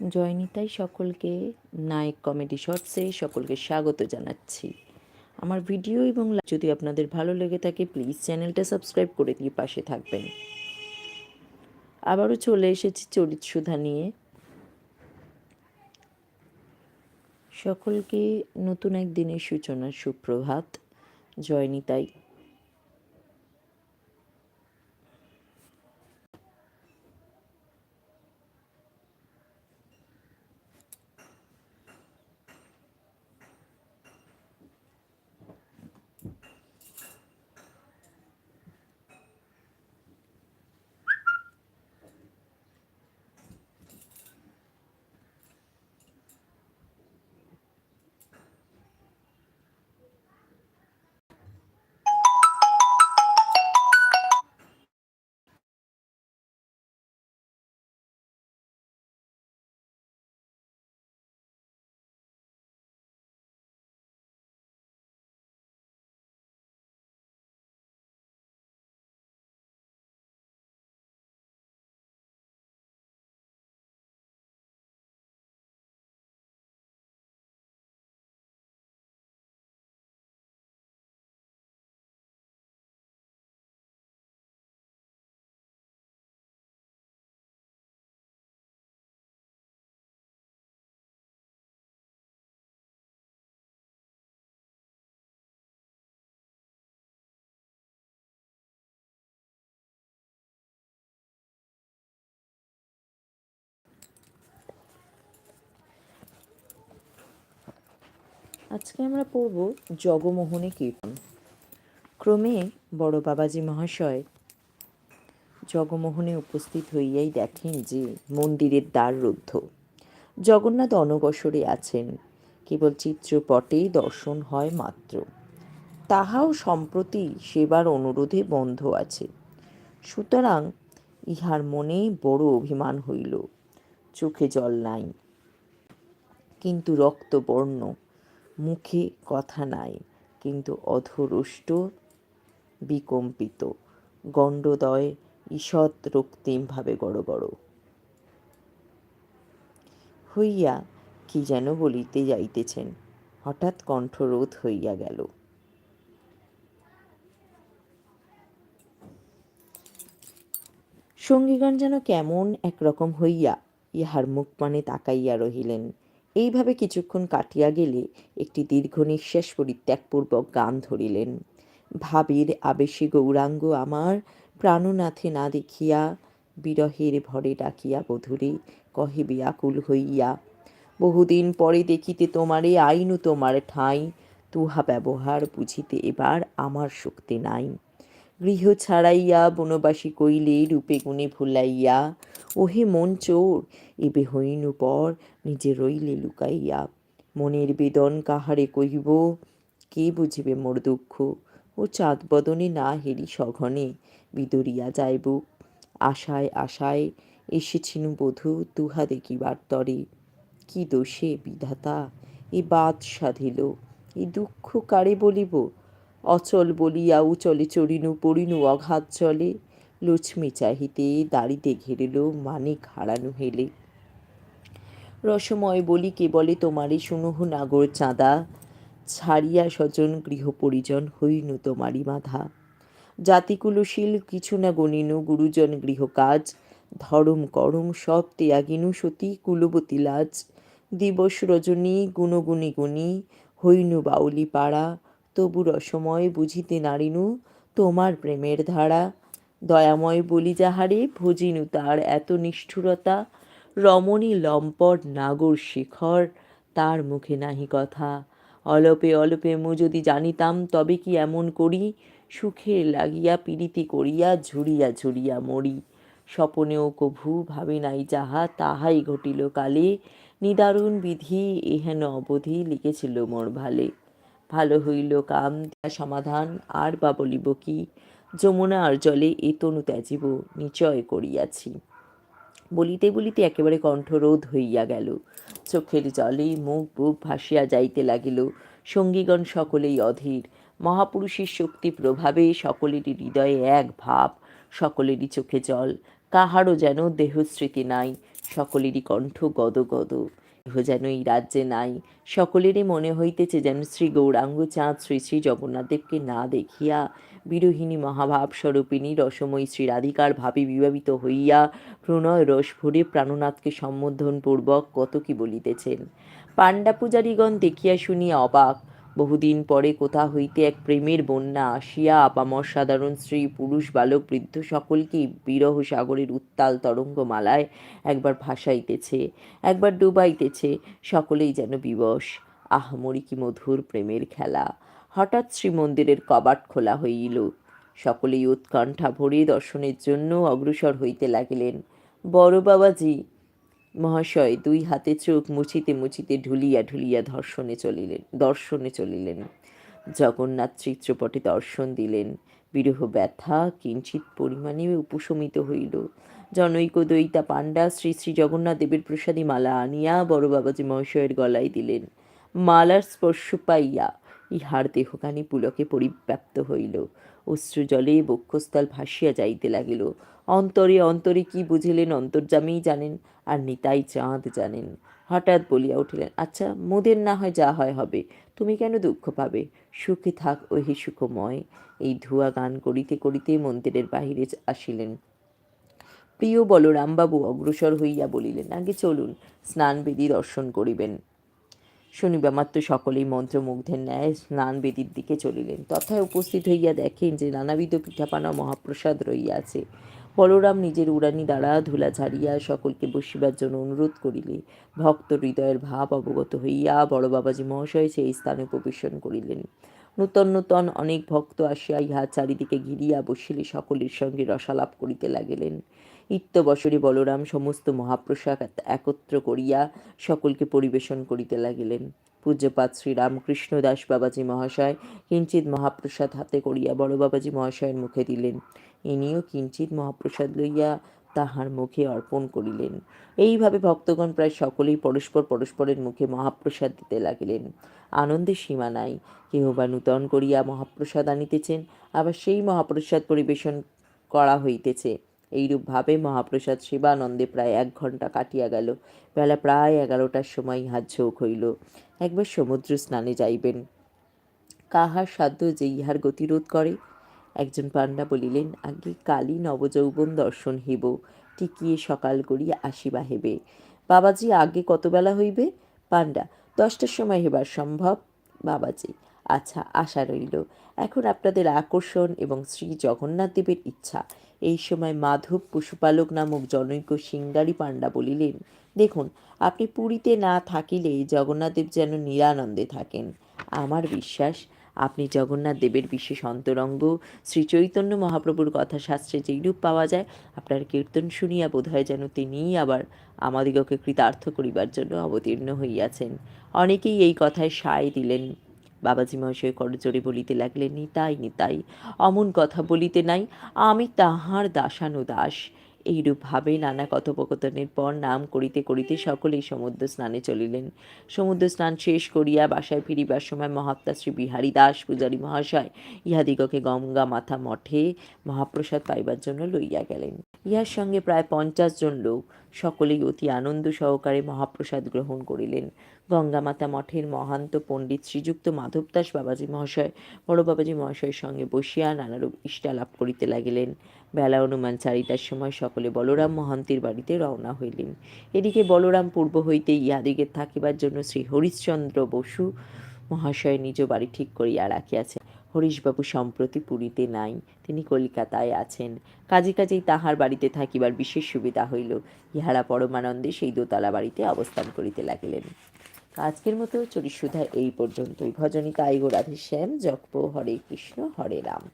জয়নিতাই সকলকে নায়ক কমেডি শর্টসে সকলকে স্বাগত জানাচ্ছি। আমার ভিডিও এবং যদি আপনাদের ভালো লেগে থাকে, প্লিজ চ্যানেলটা সাবস্ক্রাইব করে দিয়ে পাশে থাকবেন। আবারও চলে এসেছি চরিত সুধা নিয়ে। সকলকে নতুন এক দিনের সূচনার সুপ্রভাত জয়নিতাই আজকে আমরা পড়ব জগমোহনে কীর্তন। ক্রমে বড় বাবাজি মহাশয় জগমোহনে উপস্থিত হইয়াই দেখেন যে মন্দিরের দ্বার রুদ্ধ। জগন্নাথ অনবসরে আছেন, কেবল চিত্রপটেই দর্শন হয় মাত্র। তাহাও সম্প্রতি সেবার অনুরোধে বন্ধ আছে। সুতরাং ইহার মনে বড় অভিমান হইল, চোখে জল নাই। কিন্তু রক্তবর্ণ মুখে কথা নাই, কিন্তু অধরুষ্ট বিকম্পিত। গণ্ডদয় ঈষৎ রক্তিমভাবে গড় গড়। হইয়া কি যেন বলিতে যাইতেছেন, হঠাৎ কণ্ঠরোধ হইয়া গেল। সঙ্গীগণ যেন কেমন একরকম হইয়া ইহার মুখপানে তাকাইয়া রহিলেন। এইভাবে কিছুক্ষণ কাটিয়া গেলে একটি দীর্ঘ নিঃশ্বাস পরিত্যাগপূর্বক গান ধরিলেন। ভাবির আবেশে গৌরাঙ্গ আমার প্রাণনাথে না দেখিয়া বিরহের ভরে ডাকিয়া বধূরে কহে বিয়াকুল হইয়া, বহুদিন পরে দেখিতে তোমারে, আইনু তোমার ঠাঁই। তুহা ব্যবহার বুঝিতে এবার আমার শক্তি নাই। গৃহ ছাড়াইয়া বনবাসী কইলে রূপে গুণে ভুলাইয়া, ওহে মন চোর এবে হইনু পর নিজে রইলে লুকাইয়া। মনের বেদন কাহারে কহিব, কে বুঝিবে মোর দুঃখ? ও চাঁদ বদনে না হেরি সঘনে, বিদরিয়া যাইব। আশায় আশায় এসেছিনু বধূ তুহা দেখিবার তরে। কি দোষে বিধাতা, এ বাদ সাধিল, এ দুঃখ কারে বলিব? অচল বলিয়া উচলে চড়িনু, পড়িনু অঘাত চলে। লক্ষ্মী চাহিতে দাড়িতে ঘেরিল মানিক হারানু হেলে। রসময় বলি কে বলে তোমারই শুনুহু নাগর চাঁদা, ছাড়িয়া স্বজন গৃহ পরিজন হইনু তোমারই বাধা। জাতিকুলশীল কিছু না গণিনু গুরুজন গৃহকাজ, ধরম করম সব ত্যাগিনু সতী কুলবতী লাজ। দিবস রজনী গুণগুণী গুণী হইনু বাউলি পাড়া, তবু রসময় বুঝিতে নারিনু তোমার প্রেমের ধারা। দয়াময় বলি যাহারে, ভজিনু তার এত নিষ্ঠুরতা রমণী লম্পট নাগর শিখর, তার মুখে নাহি কথা। অলপে অলপে মু যদি জানিতাম তবে কি এমন করি? সুখের লাগিয়া পীড়িতি করিয়া ঝুরিয়া ঝুরিয়া মরি। স্বপনেও কভু ভাবে নাই যাহা, তাহাই ঘটিল কালে। নিদারুণ বিধি এহেন অবধি লিখেছিল মোর ভালে। ভালো হইল কাম সমাধান, আর বা বলিব কি? যমুনার জলে এ তনু ত্যাজিব, নিচয় করিয়াছি। বলিতে বলিতে একেবারে কণ্ঠরোধ হইয়া গেল। চোখের জলে মুখ বুক ভাসিয়া যাইতে লাগিল। সঙ্গীগণ সকলেই অধীর। মহাপুরুষের শক্তি প্রভাবে সকলেরই হৃদয়ে এক ভাব, সকলেরই চোখে জল। কাহারও যেন দেহস্মৃতি নাই, সকলেরই কণ্ঠ গদ গদ। কেহ যেন এই রাজ্যে নাই, সকলেরই মনে হইতেছে যেন শ্রী গৌরাঙ্গ চাঁদ শ্রী শ্রী জগন্নাথদেবকে না দেখিয়া বিরোহিণী মহাভাব স্বরূপিণী রসময়ী শ্রী রাধিকার ভাবে বিভাবিত হইয়া প্রণয় রস ভরে প্রাণনাথকে সম্বোধন পূর্বক কত কি বলিতেছেন। পাণ্ডা পূজারীগণ দেখিয়া শুনিয়া অবাক। বহুদিন পরে কোথা হইতে এক প্রেমের বন্যা আসিয়া আপামর সাধারণ স্ত্রী, পুরুষ, বালক, বৃদ্ধ সকলকেই বিরহ সাগরের উত্তাল তরঙ্গমালায় একবার ভাসাইতেছে, একবার ডুবাইতেছে, সকলেই যেন বিবশ। আহমরি কি মধুর প্রেমের খেলা। হঠাৎ শ্রীমন্দিরের কবাট খোলা হইল। সকলেই উৎকণ্ঠা ভরে দর্শনের জন্য অগ্রসর হইতে লাগিলেন। বড় বাবাজি, মহাশয়, দুই হাতে চোখ মুছিতে মুছিতে ঢুলিয়া ঢুলিয়া ধর্ষণে চলিলেন, দর্শনে চলিলেন। জগন্নাথ চিত্রপটে দর্শন দিলেন। বিরহ ব্যথা কিঞ্চিত পরিমাণে উপশমিত হইল। জনৈক দয়িতা পাণ্ডা শ্রী শ্রী জগন্নাথ দেবের প্রসাদী মালা আনিয়া বড় বাবাজি মহাশয়ের গলায় দিলেন। মালার স্পর্শ পাইয়া ইহার দেহখানি পুলকে পরিব্যাপ্ত হইল। অশ্রুজলে বক্ষস্থল ভাসিয়া যাইতে লাগিল। অন্তরে অন্তরে কি বুঝিলেন অন্তর্জামেই জানেন, আর নিতাই চাঁদ জানেন। হঠাৎ বলিয়া উঠিলেন আচ্ছা মোদের না হয় যা হয় হবে, তুমি কেন দুঃখ পাবে? সুখে থাক ওহি সুখময়। এই ধুয়া গান করিতে করিতে মন্দিরের বাহিরে আসিলেন। প্রিয় বলরামবাবু অগ্রসর হইয়া বলিলেন, আগে চলুন স্নানবেদী দর্শন করিবেন। শুনিবা মাত্র সকলেই মন্ত্রমুগ্ধের ন্যায় স্নান বেদির দিকে চলিলেন। তথায় উপস্থিত হইয়া দেখেন যে নানাবিধ পিঠাপানা মহাপ্রসাদ রইয়াছে বলরাম নিজের উড়ানি দ্বারা ধুলা ঝাড়িয়া সকলকে বসিবার জন্য অনুরোধ করিলে। ভক্ত হৃদয়ের ভাব অবগত হইয়া বড় বাবাজি মহাশয় সেই স্থানে উপবেশন করিলেন। নূতন নূতন অনেক ভক্ত আসিয়া ইহা চারিদিকে ঘিরিয়া বসিলে সকলের সঙ্গে রসালাপ করিতে লাগিলেন। ইত্যবসরে বলরাম সমস্ত মহাপ্রসাদ একত্র করিয়া সকলকে পরিবেশন করিতে লাগিলেন। পূজ্যপাত শ্রী রামকৃষ্ণ দাস বাবাজি মহাশয় কিঞ্চিত মহাপ্রসাদ হাতে করিয়া বড় বাবাজি মহাশয়ের মুখে দিলেন। ইনিও কিঞ্চিত মহাপ্রসাদ লইয়া তাহার মুখে অর্পণ করিলেন। এইভাবে ভক্তগণ প্রায় সকলেই পরস্পর পরস্পরের মুখে মহাপ্রসাদ দিতে লাগিলেন। আনন্দের সীমা নাই, কেহ বা নূতন করিয়া মহাপ্রসাদ আনিতেছেন, আবার সেই মহাপ্রসাদ পরিবেশন করা হইতেছে। এইরূপভাবে মহাপ্রসাদ শিবানন্দে প্রায় এক ঘণ্টা কাটিয়া গেল। বেলা প্রায় এগারোটার সময় ইহার ঝোঁক হইল। একবার সমুদ্র স্নানে যাইবেন। কাহার সাধ্য যে ইহার গতিরোধ করে? একজন পাণ্ডা বলিলেন, আগে কালী নবযৌবন দর্শন হিব টিকিয়ে সকাল করিয়া আসিবা হেবে। বাবাজি, আগে কত বেলা হইবে? পাণ্ডা, দশটার সময় হেবার সম্ভব? বাবাজি আচ্ছা আশা রইল। এখন আপনাদের আকর্ষণ এবং শ্রী জগন্নাথ দেবের ইচ্ছা। এই সময় মাধব পশুপালক নামক জনৈক সিঙ্গারি পাণ্ডা বলিলেন, দেখুন, আপনি পুরীতে না থাকিলে জগন্নাথদেব যেন নিরানন্দে থাকেন। আমার বিশ্বাস, আপনি জগন্নাথ দেবের বিশেষ অন্তরঙ্গ শ্রী চৈতন্য মহাপ্রভুর কথা শাস্ত্রে যেইরূপ পাওয়া যায়, আপনার কীর্তন শুনিয়া বোধ হয় যেন তিনিই আবার আমাদিগকে কৃতার্থ করিবার জন্য অবতীর্ণ হইয়াছেন। অনেকেই এই কথায় সায় দিলেন। বাবাজি মহাশয় করজোরে বলিতে লাগলেন নিতাই নিতাই অমন কথা বলিতে নাই, আমি তাহার দাসানুদাস। এইরূপভাবে নানা কথোপকথনের পর নাম করিতে করিতে সকলেই সমুদ্র স্নানে চলিলেন। সমুদ্র স্নান শেষ করিয়া বাসায় ফিরিবার সময় মহাত্মা শ্রী বিহারী দাস পূজারী মহাশয় ইহাদিগকে গঙ্গা মাথা মঠে মহাপ্রসাদ পাইবার জন্য লইয়া গেলেন। ইহার সঙ্গে প্রায় পঞ্চাশ জন লোক সকলেই অতি আনন্দ সহকারে মহাপ্রসাদ গ্রহণ করিলেন। গঙ্গামাতা মঠের মহান্ত পণ্ডিত শ্রীযুক্ত মাধব দাস বাবাজি মহাশয়, বড় বাবাজি মহাশয়ের সঙ্গে বসিয়া নানারূপ ইষ্টালাপ করিতে লাগিলেন। বেলা অনুমান চারিটার সময় সকলে বলরাম মহান্তির বাড়িতে রওনা হইলেন। এদিকে বলরাম পূর্ব হইতে ইহাদিকে থাকিবার জন্য শ্রী হরিশ্চন্দ্র বসু মহাশয় নিজ বাড়ি ঠিক করিয়া রাখিয়াছেন হরিশবাবু সম্প্রতি পুরীতে নাই। তিনি কলিকাতায় আছেন। কাজে কাজেই তাহার বাড়িতে থাকিবার বিশেষ সুবিধা হইল। ইহারা পরমানন্দে সেই দোতলা বাড়িতে অবস্থান করিতে লাগিলেন। আজকের মতো চরিসুধা এই পর্যন্তই। ভজনিকা আইগো রাধে শ্যাম জপ হরে কৃষ্ণ, হরে রাম।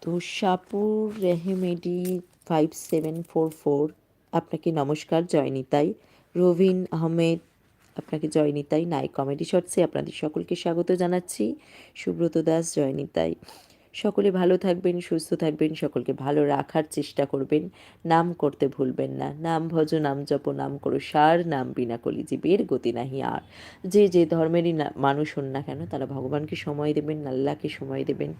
তো শাপুর রেহেমেডি ফাইভ সেভেন ফোর ফোর আপনাকে নমস্কার জয়নিতাই রবিন আহমেদ আপনাকে জয়নিতাই নাই কমেডি শর্টসে আপনাদের সকলকে স্বাগত জানাচ্ছি। সুব্রত দাস জয়নিতাই সকলে ভালো থাকবেন, সুস্থ থাকবেন, সকলকে ভালো রাখার চেষ্টা করবেন। নাম করতে ভুলবেন না। নাম ভজ, নাম জপ, নাম করো সার, নাম বিনা কলি জীবের গতি নাহি আর। যে যে ধর্মেরই মানুষ হন না কেন, তারা ভগবানকে সময় দেবেন, আল্লাহকে সময় দেবেন।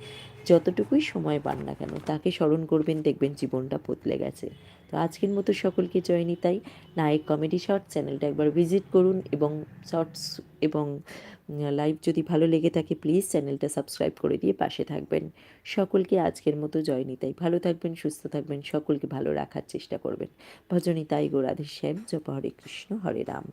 যতটুকুই সময় পান না কেন, তাকে স্মরণ করবেন, দেখবেন জীবনটা বদলে গেছে। তো আজকের মতো সকলকে জয়নি তাই নায়ক কমেডি শর্ট চ্যানেলটা একবার ভিজিট করুন এবং শর্টস এবং লাইভ যদি ভালো লেগে থাকে, প্লিজ চ্যানেলটা সাবস্ক্রাইব করে দিয়ে পাশে থাকবেন। সকলকে আজকের মতো জয়নি তাই ভালো থাকবেন, সুস্থ থাকবেন, সকলকে ভালো রাখার চেষ্টা করবেন। ভজনী তাই গো রাধে শ্যাম জপ হরে কৃষ্ণ, হরে রাম।